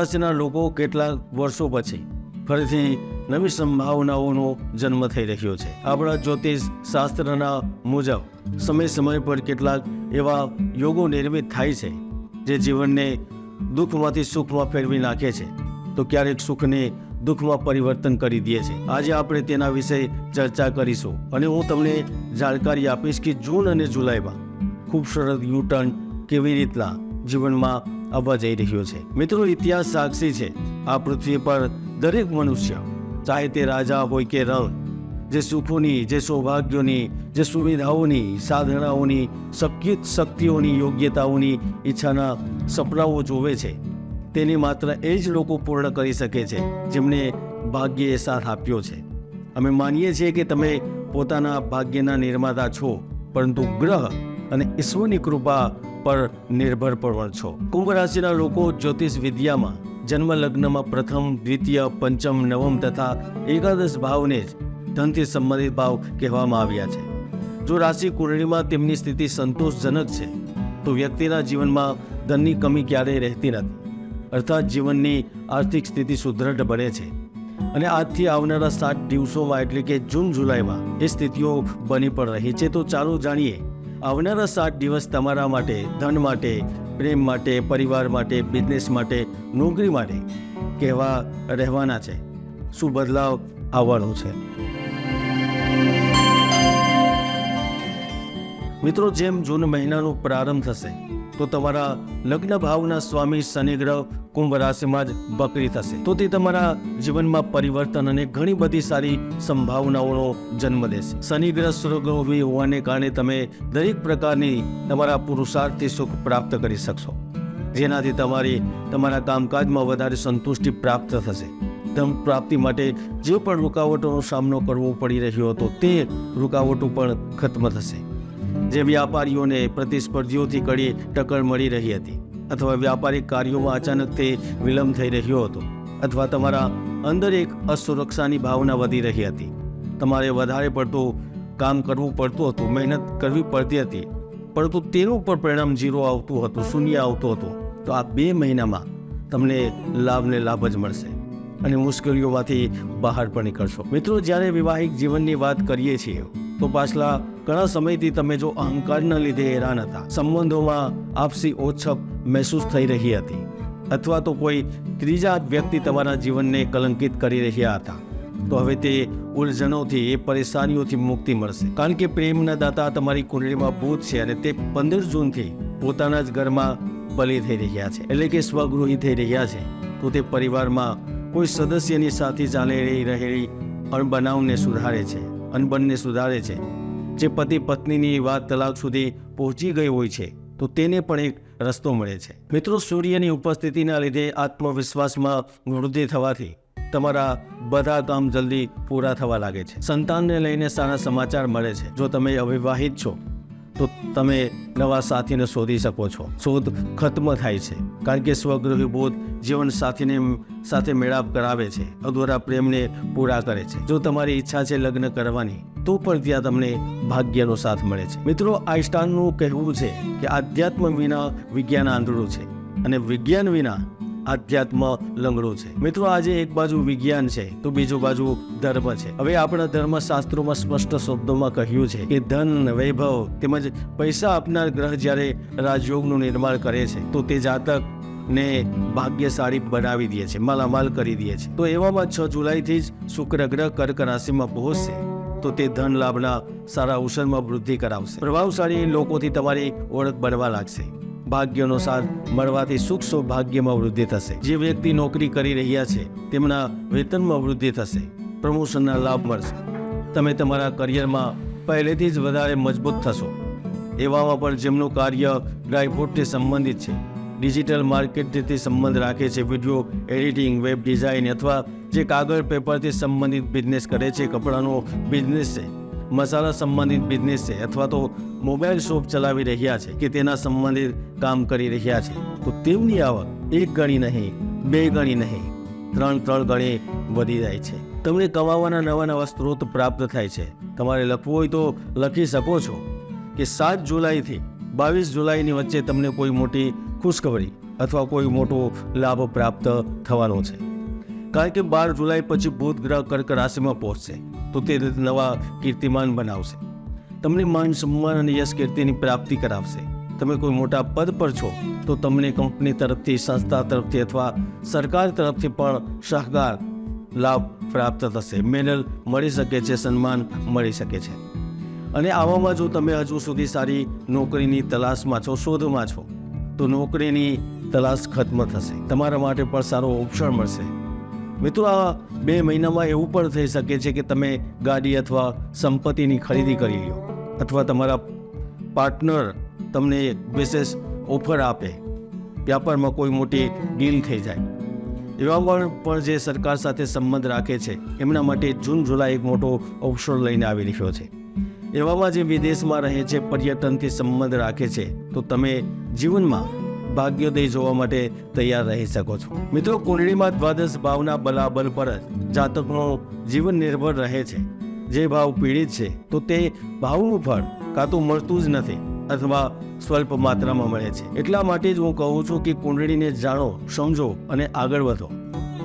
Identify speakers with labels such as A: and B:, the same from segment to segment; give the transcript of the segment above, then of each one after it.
A: રાશિના લોકો કેટલાક વર્ષો પછી ફરીથી નવી સંભાવનાઓનો જન્મ થઈ રહ્યો છે. આપણા જ્યોતિષ શાસ્ત્રના મુજબ સમય સમય પર કેટલાક એવા યોગો નિર્મિત થાય છે જે જીવનને દુઃખમાંથી સુખમાં ફેરવી નાખે છે. તો ક્યારેક સુખને દુઃખમાં પરિવર્તન કરી દે છે. આજે આપણે તેના વિશે ચર્ચા કરીશું અને હું તમને જાણકારી આપીશ કે જૂન અને જુલાઈમાં ખૂબ સરસ યુટર્ન કેવી રીતના જીવનમાં આવવા જઈ રહ્યો છે. મિત્રો, ઇતિહાસ સાક્ષી છે. આ પૃથ્વી પર દરેક મનુષ્ય, ચાહે તે રાજા હોય કે રણ, જે સુખોની, જે સૌભાગ્યોની, જે સુવિધાઓની, સાધનાઓની શક્ય શક્તિઓની, યોગ્યતાઓની ઈચ્છાના સપનાઓ જોવે છે. તેની માત્ર એ જ લોકો પૂર્ણ કરી શકે છે જેમને ભાગ્યએ સાથ આપ્યો છે. અમે માનીએ છીએ કે તમે પોતાના ભાગ્યના નિર્માતા છો, પરંતુ ગ્રહ અને ઈશ્વરની કૃપા પર નિર્ભર પણ છો. કુંભ રાશિના લોકો જ્યોતિષ વિદ્યામાં જન્મ લગ્નમાં પ્રથમ, દ્વિતીય, પંચમ, નવમ તથા એકાદશ ભાવને જ ધનથી સંબંધિત ભાવ કહેવામાં આવ્યા છે. જો રાશિ કુંડળીમાં તેમની સ્થિતિ સંતોષજનક છે, તો વ્યક્તિના જીવનમાં ધનની કમી ક્યારેય રહેતી નથી. અર્થાત જીવનની આર્થિક સ્થિતિ સુદૃઢ બને છે. અને આજથી આવનારા સાત દિવસોમાં એટલે કે જૂન, જુલાઈમાં એ સ્થિતિઓ બની પણ રહી છે. તો ચાલો જાણીએ આવનારા સાત દિવસ તમારા માટે, ધન માટે, પ્રેમ માટે, પરિવાર માટે બિઝનેસ માટે, નોકરી માટે કેવા રહેવાના છે? શું બદલાવ આવવાનો છે? મિત્રો, જેમ જૂન મહિનાનો પ્રારંભ થશે, તો તમારા લગ્ન ભાવના સ્વામી શનિ ગ્રહ કુંભ રાશિમાં જ બકરી થશે. તો તે તમારા જીવનમાં પરિવર્તન અને ઘણી બધી સારી સંભાવનાઓનો જન્મ દેશે. શનિ ગ્રહ સ્વર્ગોવી હોવાને કારણે તમે દરેક પ્રકારની તમારા પુરુષાર્થથી સુખ પ્રાપ્ત કરી શકશો. જેનાથી તમારી, તમારા કામકાજમાં વધારે સંતુષ્ટિ પ્રાપ્ત થશે. ધન પ્રાપ્તિ માટે જે પણ રૂકાવટોનો સામનો કરવો પડી રહ્યો હતો તે રૂકાવટો પણ ખત્મ થશે. જે વ્યાપારીઓને પ્રતિસ્પર્ધીઓથી કડી ટક્કર મળી રહી હતી. અથવા વ્યાપારિક કાર્યોમાં અચાનક તે વિલંબ થઈ રહ્યો હતો અથવા તમારા અંદર એક અસુરક્ષાની ભાવના વધી રહી હતી. તમારે વધારે પડતું કામ કરવું પડતું હતું, મહેનત કરવી પડતી હતી, પરંતુ તેનું પણ પરિણામ ઝીરો આવતું હતું, શૂન્ય આવતું હતું. તો આ બે મહિનામાં તમને લાભને લાભ જ મળશે અને મુશ્કેલીઓમાંથી બહાર પણ નીકળશો. મિત્રો, જ્યારે વિવાહિક જીવનની વાત કરીએ છીએ, તો પાછલા ઘણા સમયથી તમે જો અહંકારના લીધે હેરાન હતા, સંબંધોમાં આપસી ઓછપ મહેસૂસ થઈ રહી હતી, અથવા તો કોઈ ત્રીજા વ્યક્તિ તમારા જીવનને કલંકિત કરી રહ્યા હતા, તો હવે તે ઉર્જનોથી, એ પરેશાનીઓથી મુક્તિ મળશે. કારણ કે પ્રેમના દાતા તમારી કુંડળીમાં ભૂત છે અને તે પંદર જૂનથી પોતાના જ ઘરમાં બલી થઈ રહ્યા છે, એટલે કે સ્વગૃહી થઈ રહ્યા છે, તો તે પરિવારમાં કોઈ સદસ્યની સાથે ચાલી રહેલી અણબનાવને સુધારે છે, અનબનને સુધારે છે જે પતિ પત્નીની વાત તલાક સુધી પહોંચી ગઈ હોય છે, તો તેને પણ એક રસ્તો મળે છે. મિત્રો, સૂર્યની ઉપસ્થિતિના લીધે આત્મવિશ્વાસમાં વૃદ્ધિ થવાથી તમારા બધા કામ જલ્દી પૂરા થવા લાગે છે. સંતાનને લઈને સારા સમાચાર મળે છે. જો તમે અવિવાહિત છો તો તમે નવા સાથીને શોધી શકો છો. શોધ ખત્મ થાય છે. કારણ કે સ્વગૃહી બોધ જીવન સાથીને સાથે મેળાપ કરાવે છે. અધૂરા પ્રેમને પૂરા કરે છે. જો તમારી ઈચ્છા છે લગ્ન કરવાની, તો પણ ત્યાં તમને ભાગ્યનો સાથ મળે છે. મિત્રો આઈસ્ટાનનું કહેવું છે કે આધ્યાત્મ વિના વિજ્ઞાન આંધળું છે. અને વિજ્ઞાન વિના આધ્યાત્મ લંગડું છે. મિત્રો, આજે એક બાજુ વિજ્ઞાન છે, તો બીજું બાજુ ધર્મ છે. હવે આપણા ધર્મશાસ્ત્રોમાં સ્પષ્ટ શબ્દોમાં કહ્યું છે કે ધન, વૈભવ તેમજ પૈસા આપનાર ગ્રહ જ્યારે રાજયોગનું નિર્માણ કરે છે, તો તે જાતક ને ભાગ્યશાળી બનાવી દે છે, માલામાલ કરી દે છે. તો એવામાં છ જુલાઈથી જ શુક્ર ગ્રહ કર્ક રાશિમાં પહોંચશે, તો તે ધન લાભના સારા અવસરમાં વૃદ્ધિ કરાવશે. પ્રભાવશાળી લોકોથી તમારી ઓળખ બનવા લાગશે. ભાગ્યનો સાથ મળવાથી સુખ સૌભાગ્યમાં વૃદ્ધિ થશે. જે વ્યક્તિ નોકરી કરી રહ્યા છે, તેમના વેતનમાં વૃદ્ધિ થશે. પ્રમોશનના લાભ મળશે. તમે તમારા કરિયરમાં પહેલેથી જ વધારે મજબૂત થશો. એવામાં પણ જેમનું કાર્ય ડ્રાયફ્રૂટથી સંબંધિત છે, ડિજિટલ માર્કેટથી સંબંધ રાખે છે, વીડિયો એડિટિંગ, વેબ ડિઝાઇન અથવા જે કાગળ પેપરથી સંબંધિત બિઝનેસ કરે છે, કપડાનો બિઝનેસ છે. મસાલા સંબંધિત બિઝનેસ છે અથવા તો મોબાઈલ શોપ ચલાવી રહ્યા છે કે તેના સંબંધિત કામ કરી રહ્યા છે, તો તેમની આવક એક ગણી નહીં, બે ગણી નહીં, ત્રણ ત્રણ ગણી વધી જાય છે. તમને કમાવાના નવા નવા સ્ત્રોત પ્રાપ્ત થાય છે. તમારે લખવું હોય તો લખી શકો છો કે સાત જુલાઈથી બાવીસ જુલાઈની વચ્ચે તમને કોઈ મોટી ખુશખબરી અથવા કોઈ મોટો લાભ પ્રાપ્ત થવાનો છે. કારણ કે બાર જુલાઈ પછી બુધ ગ્રહ કર્ક રાશિમાં પહોંચશે. તો તે નવા કીર્તિમાન બનાવશે. તમને માન સન્માન અને યશ કીર્તિની પ્રાપ્તિ કરાવશે. તમે કોઈ મોટા પદ પર છો, તો તમને કંપની તરફથી, સંસ્થા તરફથી અથવા સરકાર તરફથી પણ સહકાર, લાભ પ્રાપ્ત થશે. મેડલ મળી શકે છે, સન્માન મળી શકે છે. અને આવામાં જો તમે હજુ સુધી સારી નોકરીની તલાશમાં છો, શોધમાં છો, તો નોકરીની તલાશ ખત્મ થશે. તમારા માટે પણ સારો ઓપ્શન મળશે. મિત્રો, આ બે મહિનામાં એવું પણ થઈ શકે છે કે તમે ગાડી અથવા સંપત્તિની ખરીદી કરી લો અથવા તમારા પાર્ટનર તમને વિશેષ ઓફર આપે. વ્યાપારમાં કોઈ મોટી ડીલ થઈ જાય. એવા પણ પણ જે સરકાર સાથે સંબંધ રાખે છે, એમના માટે જૂન, જુલાઈ એક મોટો અવસર લઈને આવી રહ્યો છે. એવામાં જે વિદેશમાં રહે છે, પર્યટનથી સંબંધ રાખે છે, તો તમે જીવનમાં ભાગ્યોદય જોવા માટે તૈયાર રહી શકો છો. મિત્રો, કુંડળીમાં દ્વાદશ ભાવના બલાબલ પર જ જાતકનો જીવન નિર્ભર રહે છે. જે ભાવ પીડિત છે, તો તે ભાવનું ફળ કાં તો મળતું જ નથી અથવા સ્વલ્પ માત્રામાં મળે છે. એટલા માટે જ હું કહું છું કે કુંડળીને જાણો, સમજો અને આગળ વધો.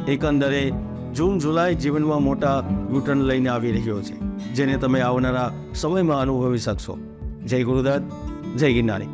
A: એકંદરે, જૂન જુલાઈ જીવનમાં મોટા યુટર્ન લઈને આવી રહ્યો છે, જેને તમે આવનારા સમયમાં અનુભવી શકશો. જય ગુરુદત્ત, જય ગિરનારી.